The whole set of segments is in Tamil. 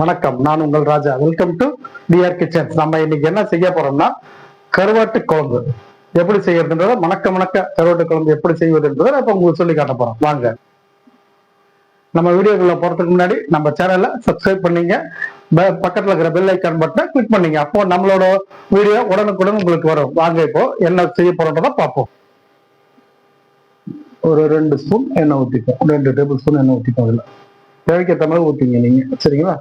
வணக்கம். நான் உங்கள் Raja. Welcome to TR kitchens நம்ம இன்னைக்கு என்ன செய்ய போறோம்னா கருவாட்டு குழம்பு. எப்படி செய்யறதுன்றத மணக்க மணக்க கருவாட்டு குழம்பு எப்படி செய்வதுன்றதை நான் இப்ப உங்களுக்கு சொல்லி காட்ட போறோம். வாங்க. நம்ம வீடியோக்குள்ள போறதுக்கு முன்னாடி நம்ம சேனலை சப்ஸ்கிரைப் பண்ணீங்க. பக்கத்துல இருக்கிற பெல் ஐக்கான் பட்டனை கிளிக் பண்ணீங்க. அப்போ நம்மளோட வீடியோ உடனுக்குடன் உங்களுக்கு வரும். வாங்க இப்போ என்ன செய்ய போறோம்ன்றத பார்ப்போம். ஒரு ரெண்டு ஸ்பூன் எண்ணெய் ஊற்றிப்போம் ரெண்டு டேபிள் ஸ்பூன் எண்ணெய் ஊற்றிப்போம் அதில். தேவைக்கேற்ற மாதிரி ஊற்றிங்க நீங்க. சரிங்களா?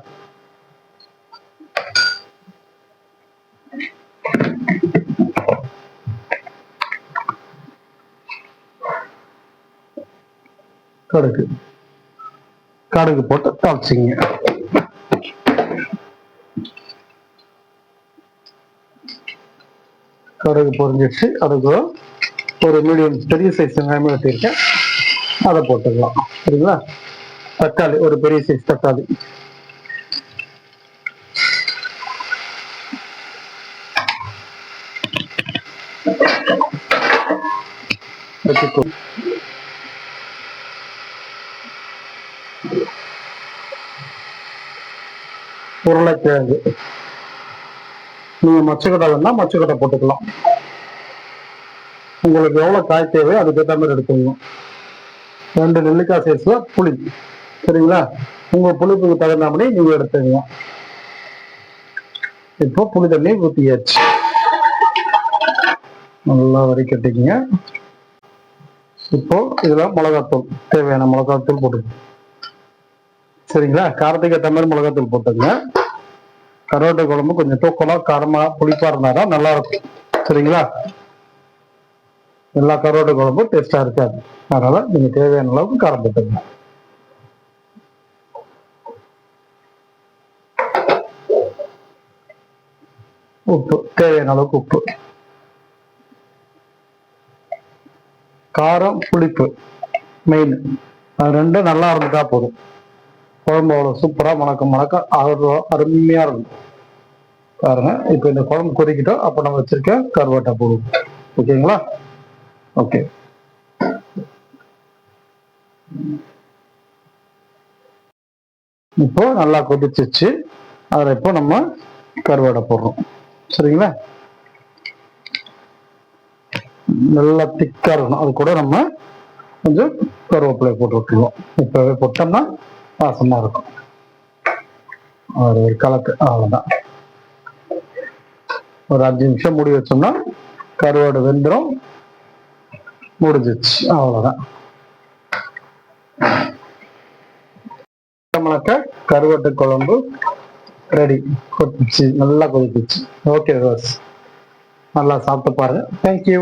கடுகு. கடுகு போட்டு தாளிச்சிங்க. கடுகு பொரிஞ்சிடுச்சு அதுக்கு ஒரு மீடியம் பெரிய சைஸ் வெங்காயமே வெட்டியிருக்கேன். அதை போட்டுக்கலாம். சரிங்களா? தக்காளி ஒரு பெரிய சைஸ் தக்காளி. வச்சுக்கோ. உருளைக்கிழங்கு. நீங்க மச்சக்கடை வேணா மச்சக்கடை போட்டுக்கலாம். உங்களுக்கு எவ்வளவு காய் தேவையோ அதுக்கேற்ற மாதிரி எடுத்துக்கணும் ரெண்டு நெல்லிக்காய் சைஸ்ல புளி. சரிங்களா? உங்க புளிப்புக்கு தகுந்தாபடி நீங்க எடுத்துங்க இப்போ புளி தண்ணி ஊத்தியாச்சு. நல்லா வடிகட்டிங்க இப்போ இதெல்லாம் மிளகாத்தூள் தேவையான மிளகாத்தூள் போட்டுக்கோங்க. சரிங்களா? காரத்துக்கு ஏற்ற மாதிரி மிளகாத்தூள் போட்டுங்க கருவாட்டை குழம்பு கொஞ்சம் தூக்கலா காரமா புளிப்பா இருந்தாதான் நல்லா இருக்கும் சரிங்களா? எல்லா கருவாட்டை குழம்பும் டேஸ்டா இருக்காது. அதனால நீங்க தேவையான அளவுக்கு காரம் போட்டுங்க உப்பு தேவையான அளவுக்கு உப்பு. காரம் புளிப்பு மெயின் அது ரெண்டும் நல்லா இருந்துட்டா போதும். குழம்பு அவ்வளோ சூப்பராக மணக்க மணக்க அவ்வளோ இருக்கும். பாருங்க இப்போ இந்த குழம்பு கொதிக்கிட்டோம். அப்போ நம்ம வச்சிருக்க கருவாட்டை போடுவோம். ஓகேங்களா? ஓகே. இப்போ நல்லா கொதிச்சிச்சு அதில் இப்போ நம்ம கருவாடை போடுறோம். சரிங்களா? நல்லா திக்கா இருக்கணும் அது கூட நம்ம கொஞ்சம் கருவேப்பிலை போட்டு விட்டுருவோம். இப்பவே போட்டோம்னா வாசமா இருக்கும். ஒரு ஒரு கலக்கு. அவ்வளோதான் ஒரு அஞ்சு நிமிஷம் மூடி வச்சோம்னா கருவாடு வெந்துடும் முடிஞ்சிச்சு அவ்வளோதான் மிளக்க கருவாட்டு குழம்பு ரெடி கொதிச்சு நல்லா கொதிச்சு ஓகே ரோஸ் நல்லா சாப்பிட்டு பாருங்க. தேங்க்யூ